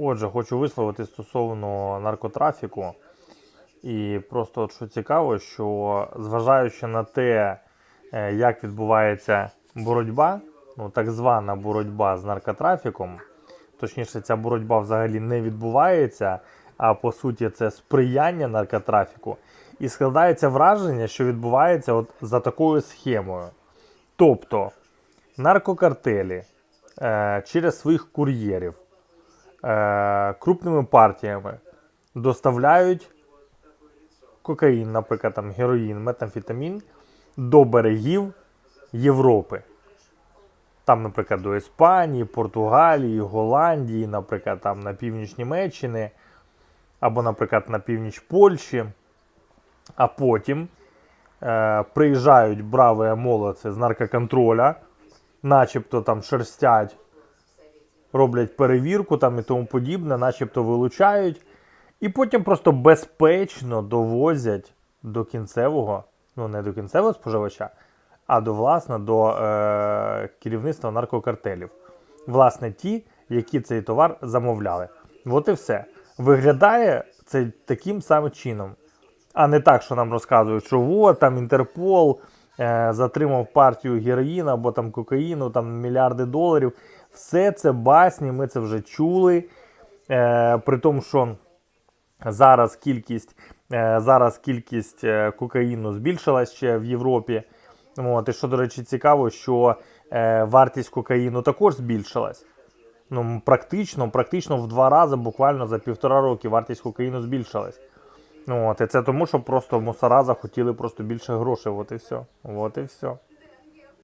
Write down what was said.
Отже, хочу висловити стосовно наркотрафіку. І просто от що цікаво, що зважаючи на те, е, як відбувається боротьба, ну так звана боротьба з наркотрафіком, точніше, ця боротьба взагалі не відбувається, а по суті, це сприяння наркотрафіку. І складається враження, що відбувається от за такою схемою. Тобто наркокартелі е, через своїх кур'єрів е, крупними партіями доставляють кокаїн, наприклад, там, героїн, метамфетамін до берегів Європи. Там, наприклад, до Іспанії, Португалії, Голландії, наприклад, там на північ Німеччини, або, наприклад, на північ Польщі. А потім е, приїжджають браві молодці з наркоконтроля, начебто там шерстять, роблять перевірку там і тому подібне, начебто вилучають, і потім просто безпечно довозять до кінцевого, ну не до кінцевого споживача, а до власне до е, керівництва наркокартелів. Власне, ті, які цей товар замовляли. От і все. Виглядає це таким самим чином. А не так, що нам розказують, що от там Інтерпол затримав партію героїна або там кокаїну, там мільярди доларів. Все це басні, ми це вже чули. Е, при тому, що зараз кількість, е, зараз кількість е, кокаїну збільшилась ще в Європі. От, і що, до речі, цікаво, що е, вартість кокаїну також збільшилась. Ну, практично, практично в два рази, буквально за півтора роки вартість кокаїну збільшилась. От, і це тому, що просто мусора захотіли просто більше грошей. От і все. От і все.